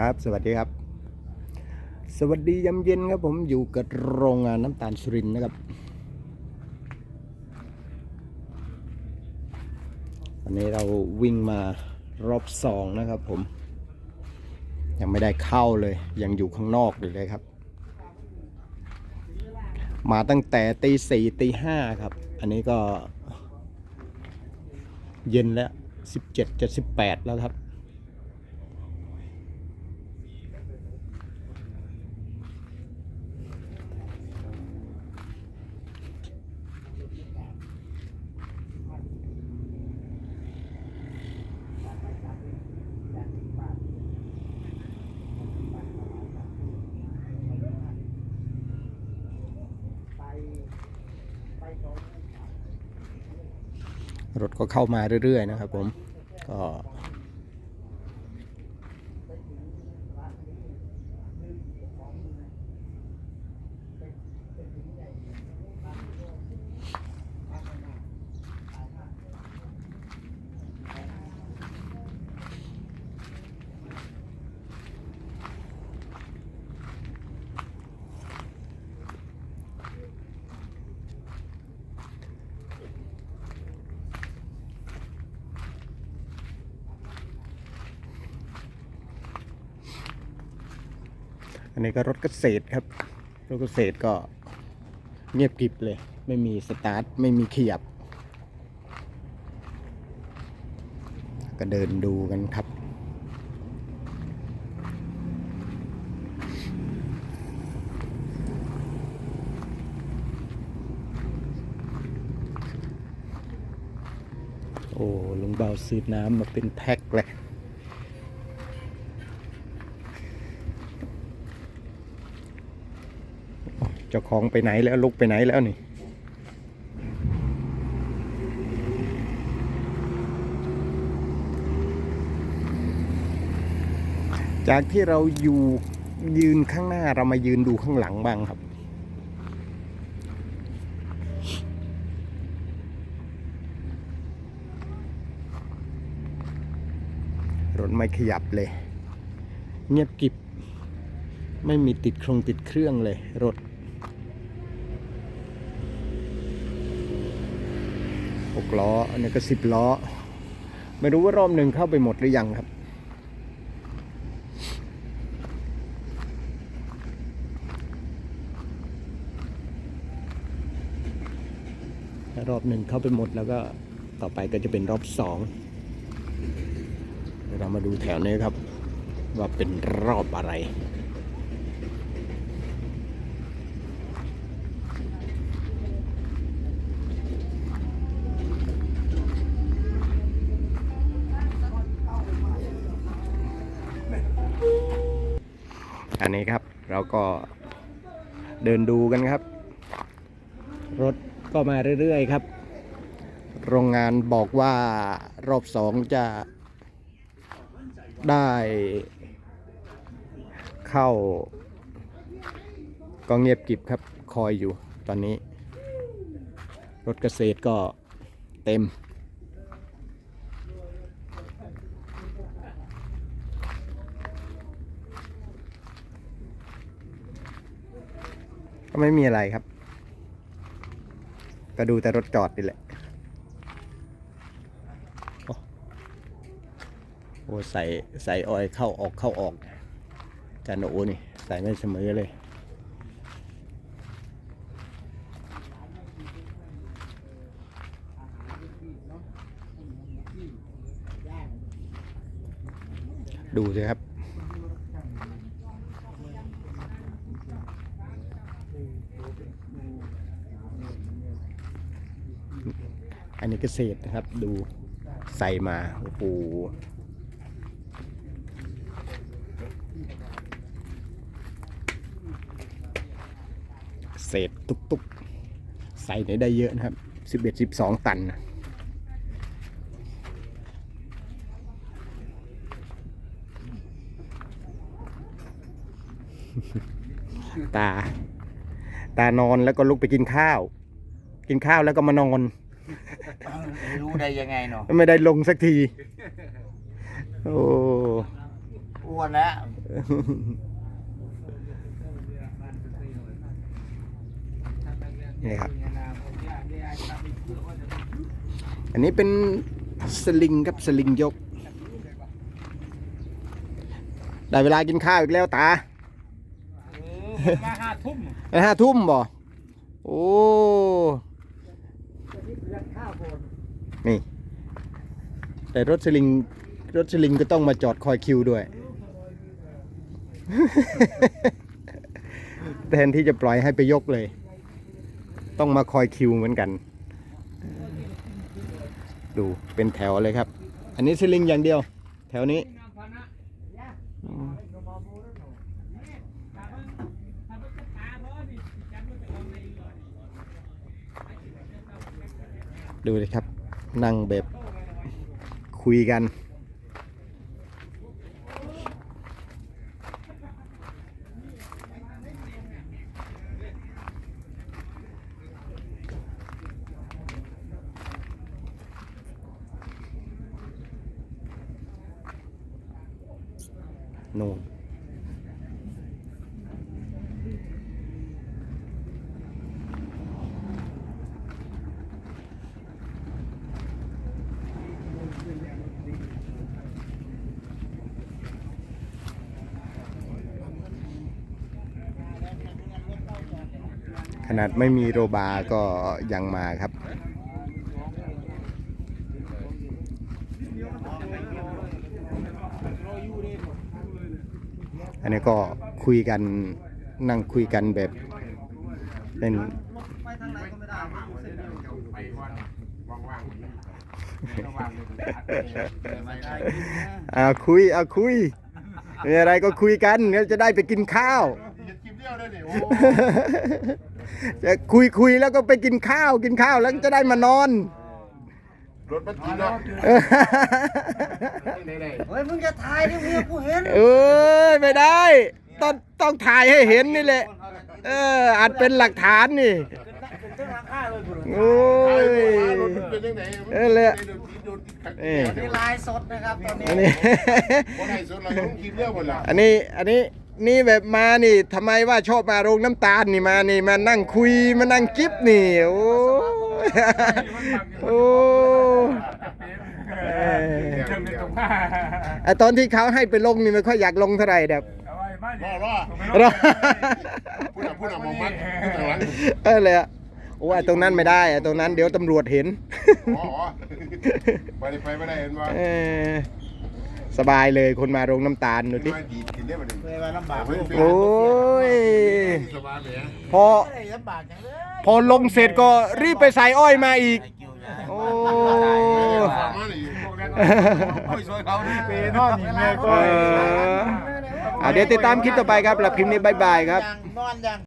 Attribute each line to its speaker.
Speaker 1: ครับ สวัสดีครับ สวัสดียามเย็นครับผมอยู่กับโรงงานน้ำตาลสุรินนะครับวันนี้เราวิ่งมารอบสองนะครับผม ยังไม่ได้เข้าเลย ยังอยู่ข้างนอกอยู่เลยครับ มาตั้งแต่ตีสี่ตีห้าครับ อันนี้ก็เย็นแล้วสิบเจ็ดจะสิบแปดแล้วครับ รถก็เข้ามาเรื่อยๆนะครับผม ก็ อันนี้ก็รถเกษตรครับ รถเกษตรก็เงียบกริบเลย ไม่มีสตาร์ท ไม่มีขยับ ก็เดินดูกันครับโอ้ลุงเบาซื้อน้ำมาเป็นแพ็คเลย เจ้าของไปไหนแล้วลุกไปไหนแล้วนี่จากที่เราอยู่ยืนข้างหน้าเรามายืนดูข้างหลังบ้างครับ รถไม่ขยับเลย เงียบกริบ ไม่มีติดโครงติดเครื่องเลย รถ หกล้อ อันนี้ก็สิบล้อ ไม่รู้ว่ารอบหนึ่งเข้าไปหมดหรือยังครับถ้ารอบหนึ่งเข้าไปหมดแล้วก็ต่อไปก็จะเป็นรอบสองเดี๋ยวเรามาดูแถวนี้ครับ ว่าเป็นรอบอะไร อันนี้ครับเราก็เดินดูกันครับ รถก็มาเรื่อยๆครับ โรงงานบอกว่ารอบสองจะได้เข้า ก็เงียบกิบครับคอยอยู่ตอนนี้ รถเกษตรก็เต็ม ก็ไม่มีอะไรครับ ก็ดูแต่รถจอดนี่แหละ โอ้ใส่ใส่ออยเข้าออกเข้าออกจานโอนี่ ใส่ไม่เสมอเลยดูสิครับ อันนี้เกษตรนะครับ ดูใส่มา โอ้โหเศษตุกๆใส่ได้ได้เยอะนะครับสิบเอ็ดสิบสองตันนะตา ตานอนแล้วก็ลุกไปกินข้าว กินข้าวแล้วก็มานอน
Speaker 2: รู้ได้ยังไงเนาะ
Speaker 1: ไม่ได้ลงสักที โอ้
Speaker 2: อ้วนแล้ว
Speaker 1: นี่ครับ อันนี้เป็นสลิงครับสลิงยก ได้เวลากินข้าวอีกแล้วตา
Speaker 2: มาห้าทุ่ม
Speaker 1: ไปห้าทุ่มบ่ โอ้ นี่ แต่รถสลิง รถสลิงก็ต้องมาจอดคอยคิวด้วย แทนที่จะปล่อยให้ไปยกเลย ต้องมาคอยคิวเหมือนกัน ดูเป็นแถวเลยครับ อันนี้สลิงอย่างเดียว แถวนี้ดูเลยครับ นั่งแบบคุยกัน นู่น ขนาดไม่มีโรบาร์ก็ยังมาครับ อันนี้ก็คุยกันนั่งคุยกันแบบเป็น
Speaker 2: ไปทางไหนก็ไม่ได้อยู่เส้นเดียว
Speaker 3: ไปว่างว่างๆว่างๆ
Speaker 1: อ่าคุยอ่าคุยมีอะไรก็คุยกันเดี๋ยวจะได้ไปกินข้าว
Speaker 3: อย่ากินเดียวได้ดิโอ้
Speaker 1: จะคุยคุยแล้วก็ไปกินข้าวกินข้าวแล้วก็จะได้มานอน
Speaker 3: รถมันกินเนาะ
Speaker 1: เออ
Speaker 3: ไหน
Speaker 2: เฮ้ยมึงจะถ่ายดิเมียกูเห็น
Speaker 1: เอ้ยไม่ได้ ต้องต้องถ่ายให้เห็นนี่แหละ เอออาจเป็นหลักฐานนี่
Speaker 2: ขึ้นเครื่องหลังคาเลยบุรุษ
Speaker 1: โอ้
Speaker 3: ๆรถ
Speaker 1: ย
Speaker 3: มันเป็นยังไง
Speaker 1: เออเลย
Speaker 3: โดนติดโดนติดขัด
Speaker 1: เออ
Speaker 2: นี่ลายสดนะครับตอนนี้
Speaker 1: อันนี้
Speaker 3: คนไหนส่วนเราต้องกินเรื่องหมดละ
Speaker 1: อันนี้อันนี้ นี่แบบมานี่ทำไมว่าชอบมาโรงน้ำตาลนี่มานี่มานั่งคุยมานั่งกิฟนี่โอ้โอ้เออไอตอนที่เขาให้ไปลงนี่ไม่ค่อยอยากลงเท่าไหร่แบบ
Speaker 3: รอรอ
Speaker 1: รอ
Speaker 3: พูดอะพูดอะมองมันพูดทางหลัง
Speaker 1: เออเลยอะโอ้ไอตรงนั้นไม่ได้ไอตรงนั้นเดี๋ยวตำรวจเห็น
Speaker 3: อ๋อไปไปไม่ได้เห็นว่า
Speaker 1: เออ สบายเลยคนมาโรงน้ำตาลดู
Speaker 3: เห็น
Speaker 1: ดิ
Speaker 3: ว่าดีกินได้มาหนึ่ง
Speaker 2: เคยมาลำบาก
Speaker 1: โอ้ย
Speaker 3: สบายเลย
Speaker 1: พอ
Speaker 2: ไม่ได้ลำบากจังเลย
Speaker 1: พอลงเสร็จก็รีบไปใส่อ้อยมาอีก โอ้
Speaker 3: มาเลย
Speaker 2: ปีนอนนี่แม่
Speaker 1: เอออะเดี๋ยวติดตามคลิปต่อไปครับหลับคลิปนี้บายบายครับ
Speaker 2: นอนยัง